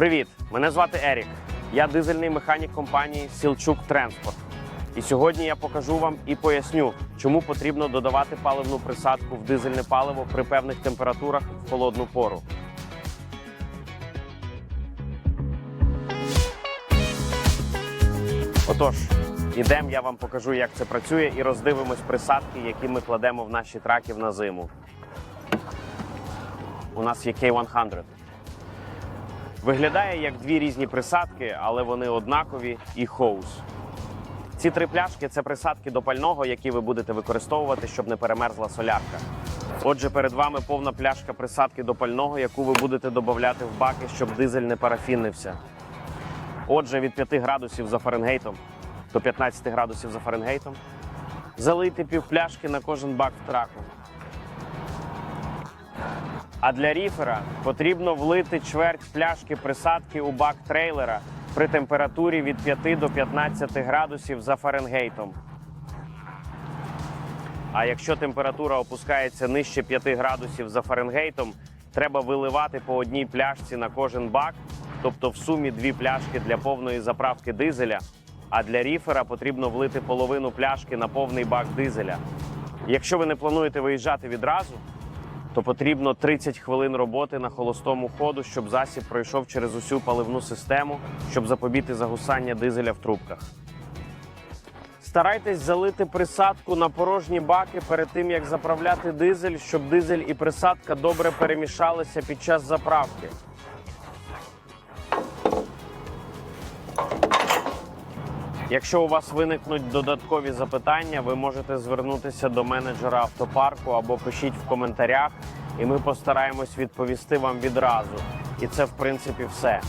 Привіт! Мене звати Ерік. Я дизельний механік компанії Сілчук Транспорт. І сьогодні я покажу вам і поясню, чому потрібно додавати паливну присадку в дизельне паливо при певних температурах в холодну пору. Отож, ідемо, я вам покажу, як це працює, і роздивимось присадки, які ми кладемо в наші траки на зиму. У нас є K100. Виглядає як дві різні присадки, але вони однакові і хоус. Ці три пляшки це присадки до пального, які ви будете використовувати, щоб не перемерзла солярка. Отже, перед вами повна пляшка присадки до пального, яку ви будете додати в баки, щоб дизель не парафінився. Отже, від 5 градусів за Фаренгейтом до 15 градусів за Фаренгейтом залийте півпляшки на кожен бак в траку. А для ріфера потрібно влити чверть пляшки присадки у бак трейлера при температурі від 5 до 15 градусів за Фаренгейтом. А якщо температура опускається нижче 5 градусів за Фаренгейтом, треба виливати по одній пляшці на кожен бак, тобто в сумі дві пляшки для повної заправки дизеля. А для ріфера потрібно влити половину пляшки на повний бак дизеля. Якщо ви не плануєте виїжджати відразу, то потрібно 30 хвилин роботи на холостому ходу, щоб засіб пройшов через усю паливну систему, щоб запобігти загусання дизеля в трубках. Старайтесь залити присадку на порожні баки перед тим, як заправляти дизель, щоб дизель і присадка добре перемішалися під час заправки. Якщо у вас виникнуть додаткові запитання, ви можете звернутися до менеджера автопарку або пишіть в коментарях, і ми постараємось відповісти вам відразу. І це, в принципі, все.